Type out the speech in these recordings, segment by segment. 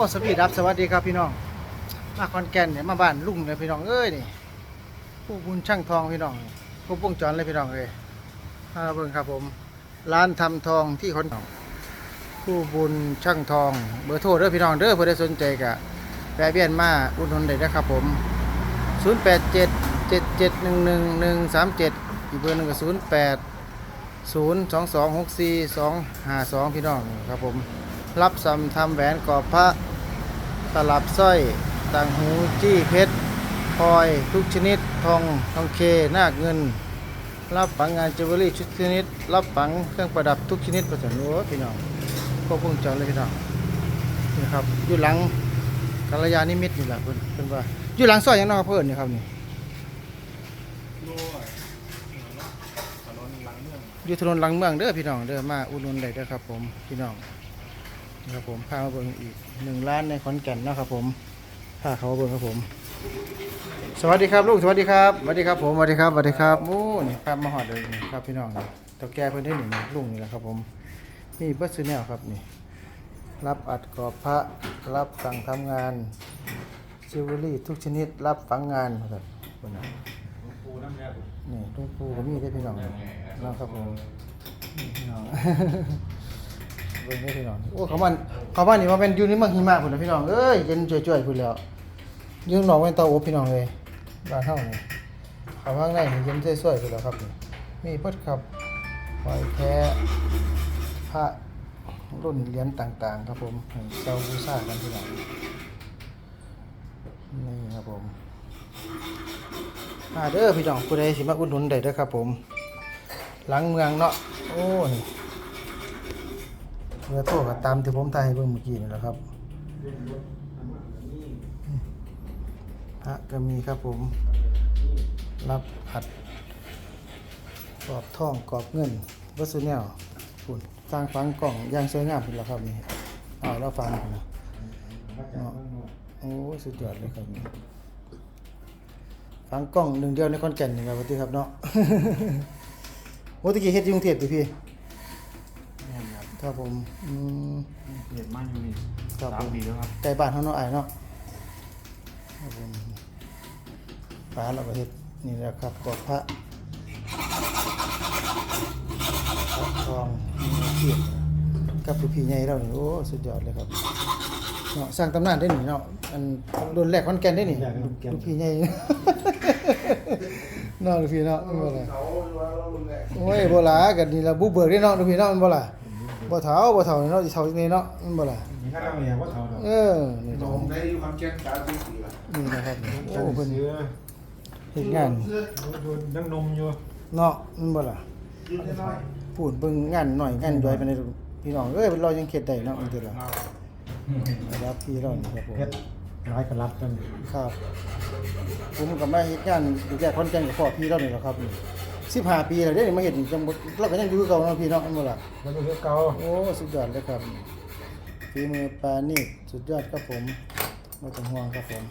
สวัสดีครับสวัสดีครับพี่น้อง มาคอนแกนเนี่ยมาบ้านลุงเลยพี่น้องเอ้ยนี่ผู้บุญช่างทองพี่น้องผู้วงจรเลยพี่น้องเอ้ยมาเบิ่งครับผม ร้านทำทองที่ขอนแกนผู้บุญช่างทอง เบอร์โทรเด้อพี่น้องเด้อเพื่อได้สนใจกะแวะเวียนมาอุดหนุนได้นะครับผม 087 7711 137 อีกเบอร์หนึ่งก็08 0 2 2 6 4 2 5 2 พี่น้องครับผม รับสำทำแหวนกรอบพระ ตลับสร้อยต่างหูจี้เพชรพลอยทุกชนิด ทองทองเคนาคเงิน รับฝังงานจิวเวลรี่ชุดชนิด รับฝังเครื่องประดับทุกชนิดประสานโอ้พี่น้องพวกพุ่งจรเลยพี่น้องนี่ครับอยู่หลังกัลยาณิมิตรนี่แหละเพิ่นเพิ่นว่าอยู่หลังซอยยังนอกเพิ่อนนี่ครับนี่อยู่ถนนหลังเมืองเด้อพี่น้องเด้อมาอุดหนุนได้เด้อครับ ผมพี่น้อง ครับผมพามาเบิ่งอีกหนึ่งร้านในขอนแก่นนะครับผมพาเขามาเบิ่งครับผม สวัสดีครับลูกสวัสดีครับสวัสดีครับผมสวัสดีครับสวัสดีครับโอ้นี่พามาหอดเลยนี่ครับพี่น้องนี่ตัวแก่เพิ่นได้หนึ่งลุงนี่แหละครับผมนี่เบิร์ดซื้อแนวครับนี่ รับอัดกรอบพระรับสั่งทำงานจิวเวลรี่ทุกชนิดรับฝังงานครับคนน่ะนี่ลุงปูก็มีได้อพี่น้องนะครับผมนี่พี่น้องเบิ่งได้พี่น้องโอ้เขามันเขาบ้านนี่ว่าเป็นอยู่ในเมืองหิมะพุ่นนะพี่น้องเอ้ยเย็นจ่วยๆพุ่นแล้วยืนหนองเป็นเตาอบพี่น้องเลยบ้านเฮานี่เขาข้างในนี่เย็นจ่วยๆพุ่นแล้วครับนี่มีเพิดครับหอยแท้พระรุ่นเหรียญต่างๆ ครับผมเจ้าบูชากันพี่น้องนี่ครับผมมาเด้อพี่น้องผู้ใดสิมาอุดหนุนได้เด้อครับผม หลังเมืองเนาะโอ้ เมื่อโทรก็ตามที่ผมถ่ายให้เบิ่งเมื่อกี้นี่แหละครับพระก็มีครับผม รับอัดกรอบทองกรอบเงินวัสดุแนวฝุ่นสร้างฟังกล่องย่างสวยงามเป็นแล้วครับนี่เอาแล้วฟังนะโอ้สุดยอดเลยครับนี่ฟังกล้องหนึ่งเดียวในคอนแก่นนี่ครับพี่ครับเนาะโอ้ตะกี้เฮ็ดที่กรุงเทพดิพี่ ครับผมอืม เห็นมาอยู่นี่ครับสาผมมปีแล้วครับไก่บ้านเขาเนาะไอ้ายเนาะครับผมปลาเราก็เฮ็ดนี่แหละครับกรอบพระพระทองมีเขียนกับผู้พี่ใหญ่เรานี่โอ้สุดยอดเลยครับเนาะสร้างตำนานได้หนิเนาะอันรุ่นแรกขอนแก่นได้หนิลูกพี่ใหญ่ เนาะลูกพี่เนาะมันบ่ล่ะโอ้ยบ่ล่ะกันนี่ละบุกเบิกได้เนาะลูกพี่เนาะมันบ่ล่ะ บ่เฒ่าบ่เฒ่าเนาะสิเฒ่าจังไดเนาะมันบ่ล่ะนี่ก็ต้องเรียนว่าเขาเนาะเออนี่ผนะมได้อยู่คอนแก่นสามสิบปีละนี่นะครับโอ้โอ้เพิ่นเสือเฮ็ดงานดูยังนมอยู่เนาะมันบ่ล่ะยืนน้อยพูดเบิ่งงานหน่อยงานย่อยไปในพี่น้องเอ้ยเรายังเฮ็ดได้เนาะมันคือล่ะรับพี่เรานี่ครับผมเพชรร้ายกระลับกันครับ ผมก็มาเฮ็ดงานอยู่แก่ขอนแก่นกับพ่อพี่เรานี่แหละครับนี่ 15ปีแล้วเด้มาเฮ็ดจังบ่เราก็ยังอยู่คือเก่าเนาะพี่เนาะมันบ่ล่ะแล้วก็เสือเก่าโอ้สุดยอดเลยครับฝีมือปลานี่สุดยอดครับผมไม่ต้องห่วงครับผม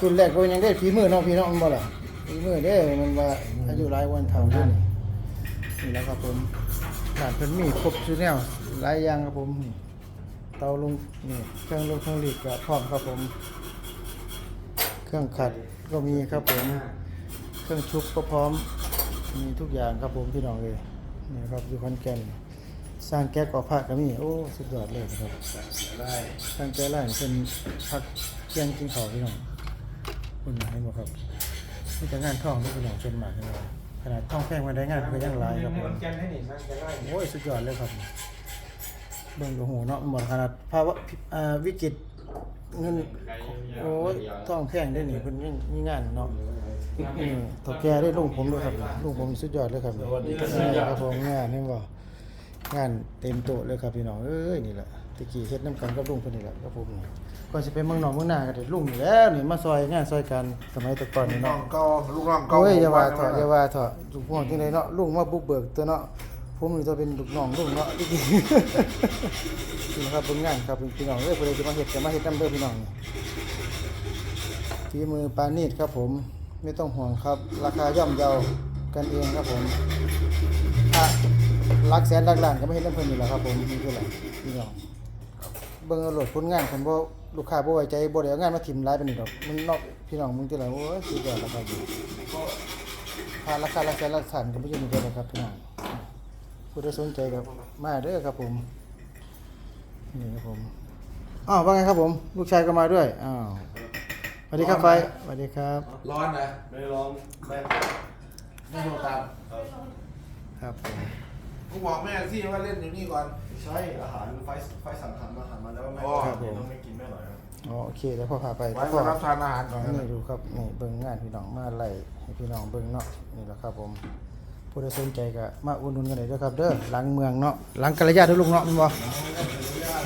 รุ่นแรกก็ยังได้ฝีมือเน้องพี่น้องมันบ่ล่ะฝีมือเด้อมันว่าอายุหลายวันเท่าเด้อนี่นี่แหล้วครับผมร้านเพิ่นมีครบชุดแนวหลายอย่างครับผมนี่เตาลงนี่เครื่องลงเครื่องรีดก็พร้อมครับผม เครื่องขัดก็มีครับผม เครื่องชุบก็พร้อม มีทุกอย่างครับผมพี่น้องเลยนี่ครับอยู่ขอนแก่นสร้างแก๊สกอผ้าก็มีโอ้สุดยอดเลยครับได้สร้างแก๊สไล่เป็นพักเที่ยงกินข้าวพี่น้องคุณหมายบอกครับนี่จะงานท่องที่พี่น้องเป็นมากเลยขนาดท่องแพงมาได้งานก็ยังหลายครับผมโอ้ยสุดยอดเลยครับเบิ่งดูหูเนาะหมดขนาดภาวะวิกฤต เงินโอ้ยท่องแพงได้หนิเพิ่นยังมีงานเนาะนี่ถอแกได้ลุงผมด้วยครับลุงผมสุดยอดเลยครับนี่ครับผมงานนี่บ่งานเต็มโต๊ะเลยครับพี่น้องเอ้ยนี่แหละตะกี้เฮ็ดน้ำกันกับลุงเพิ่นนี่แหละครับผมนี่ก่อนสิไปเมืองนอกเมืองนาก็ได้ลุงนี่แหล้วนี่มาซอยงานซอยกันสมัยแต่ก่อนนี่น้อเนาะงเก่าลูกน้องเก่าโอ้ยอย่าว่าเถอะอย่าว่าเถอะลุงพ่อที่ไหนเนาะลุงมาบุกเบิกตัวเนาะ ผมนี่ตัวเป็นลูกน้องลุงเนาะตะกี้นี่นะครับเป็นงานครับพี่น้องเอ้ยผู้ใดสิมาเฮ็ดก็มาเฮ็ดน้ำเด้อพี่น้องนี่ฝีมือปานีตครับผมไม่ต้องห่วงครับ ราคาย่อมเยากันเองครับผมถ้ารักแสนรักล้านก็ไม่เห็นน้ำเพลินอยู่แล้วครับผมนี่คืออะไรพี่น้องอืบิ่งเอาโหลดผลงานคันบ่ลูกค้าบ่ไว้ใจบ่ได้เอางานมาทิ่มหลายปานนี้ดอกมึงนอกพี่น้องมึงที่ละโอ้ยสุดยอดแล้วครับค่าราคาราคาราคาก็บ่อยู่นี่เด้อนะครับพี่น้อง ผู้ใดสนใจก็มาเด้อครับผมนี่ครับผมอ้าวว่าไงครับผม ลูกชายก็มาด้วยอ้าวสวัสดีครับไฟสวัสดีครับ ร้อนนะไม่ร้องไม่ไม่โทรตามครับผมกูบอกแม่สิว่าเล่นอยู่นี่ก่อน ใช่อาหารไฟไฟสั่งทำอาหารมาแล้วไม่อ๋อต้องไม่กินไม่อร่อยครับอ๋อโอเคแล้วพ่อพาไปไว้พ่อมารับทานอาหารก่อนนี่ดูครับนี่เบิ่งงานพี่น้องมาไล่ให้พี่น้องเบิ่งเนาะนี่แหละครับผม ผู้ใดสนใจก็มาอุดหนุนกันได้ด้อครับเด้อหลังเมืองเนาะหลังกัลยาด้อลุงเนาะแม่นบ่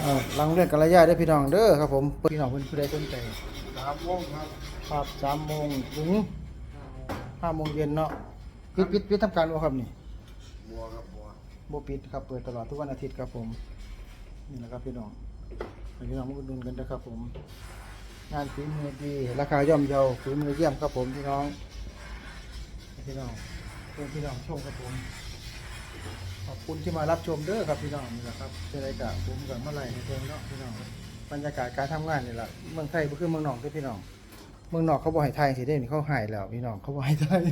เออหลังเรื่องกัลยาด้อพี่น้องเด้อครับผมพี่น้องเพิ่นผู้ใดสนใจสามโมงครับครับ3โมงถึง5โมงเย็นเนาะปิดปิดปิดทำการบ่ครับนี่บัวครับบัวบ่ปิดครับเปิดตลอดทุกวันอาทิตย์ครับผมนี่แหละครับพี่น้องพี่น้องมาอุดหนุนกันนะครับผม งานฝีมือดีราคาย่อมเยาฝีมือเยี่ยมครับผมพี่น้องพี่น้อง เพื่อนพี่น้องชมครับผมขอบคุณที่มารับชมเด้อครับพี่น้องนี่แหละครับเจอไรกะผมกับเมื่อไรในเพิ่งเนาะพี่น้องบรรยากาศการทำงานนี่แหละเมืองไทยบ่คือเมืองนอกด้อพี่น้องเมืองนอกเขาบ่ให้ไทยสิเด้นี่เขาหายแล้วพี่น้องเขาบ่ให้ไทย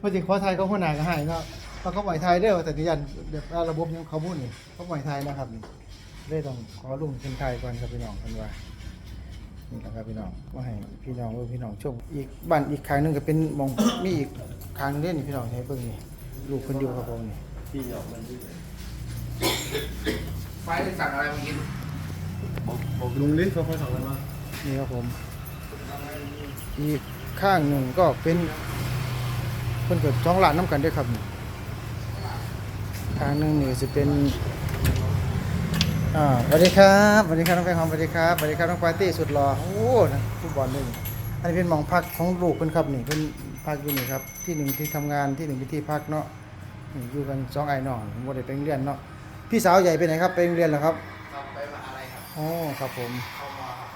พอจริงขอไทยเขาหัวหน้าก็ให้เนาะเขาเขาบ่ให้ไทยเด้อแต่ที่ยันแบบว่าระบบยังเขาบุ่นนี่เขาบ่ให้ไทยนะครับนี่เลยต้องขอลุงเป็นไทยก่อนครับพี่น้องกันว่า นี่แหละครับพี่น้องก็ให้พี่น้องเออพี่น้องชมอีกบ้านอีกครั้งหนึงก็เป็นหมองมีอีกครั้งหนึงเด้นี่พี่น้องให้เบิ่งนี่ลูกเพิ่นอยู่ครับผมนี่ที่ออกมันที่ไฟได้สั่งอะไรมากินบอกบอกลุงลิเขาไฟสั่งอะไรมานี่ครับผมอีกข้างหนึ่งก็เป็นเพิ่นเกิดท้องหลานน้ำกันด้วยครับนี่ข้างหนึงนี่จะเป็น อ่าสวัสดีครับสวัสดีครับน้องแป้งหอมสวัสดีครับสวัสดีครับน้องปาร์ตี้สุดหล่อโอ้นะฟุตบอลด้วยนี่อันนี้เป็นหมองพักของลูกเพิ่นครับนี่เพิ่นพักอยู่นี่ครับที่หนึ่งที่ทำงานที่หนึ่งเป็นที่พักเนาะนี่อยู่กันสองไอ้น้องผมบ่ได้ไปโรงเรียนเนาะพี่สาวใหญ่ไปไหนครับไปโรงเรียนเหรอครับครับไปมาอะไรครับอ๋อครับผมเข้ามาครับ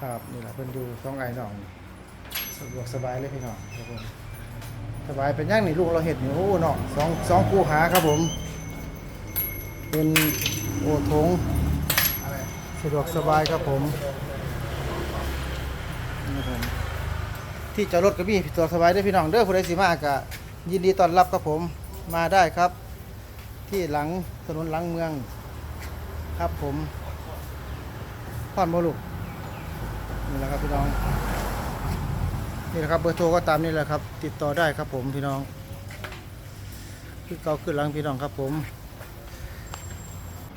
ครับนี่แหละเพิ่นอยู่สองไอ้น้องนี่สะดวกสบายเลยพี่น้องครับผมสบายเป็นอย่างนี่ลูกเราเห็ดนี่โอ้เนาะสองสองคู่หาครับผม เป็น โอทงสะดวกสบายครับผมนี่ผมที่จอดรถก็มีสะดวกสบายเด้พี่น้องเด้อผู้ใดสิมาก็ยินดีต้อนรับครับผมมาได้ครับ ที่หลังถนนหลังเมือง ครับผมพอนโมลูกนี่แหละครับพี่น้องนี่แหละครับเบอร์โทรก็ตามนี่แหละครับ ติดต่อได้ครับผมพี่น้องคือเก่าขึ้นหลังพี่น้องครับผม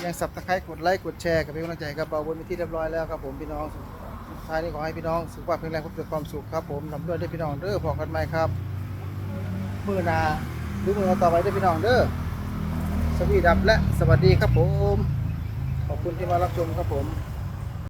ยังสับตะไคร้กดไลค์กดแชร์กับเป็นกำลังใจกับเบาบนไปที่เรียบร้อยแล้วครับผมพี่น้องสุดท้ายนี้ขอให้พี่น้องสุขภาพแข็งแรงพบแต่ความสุขครับผมนำด้วยได้พี่น้องเด้อพอกันไหมครับมือนาหรือมือต่อไปได้พี่น้องเด้อสวีดับและสวัสดีครับผม ขอบคุณที่มารับชมครับผม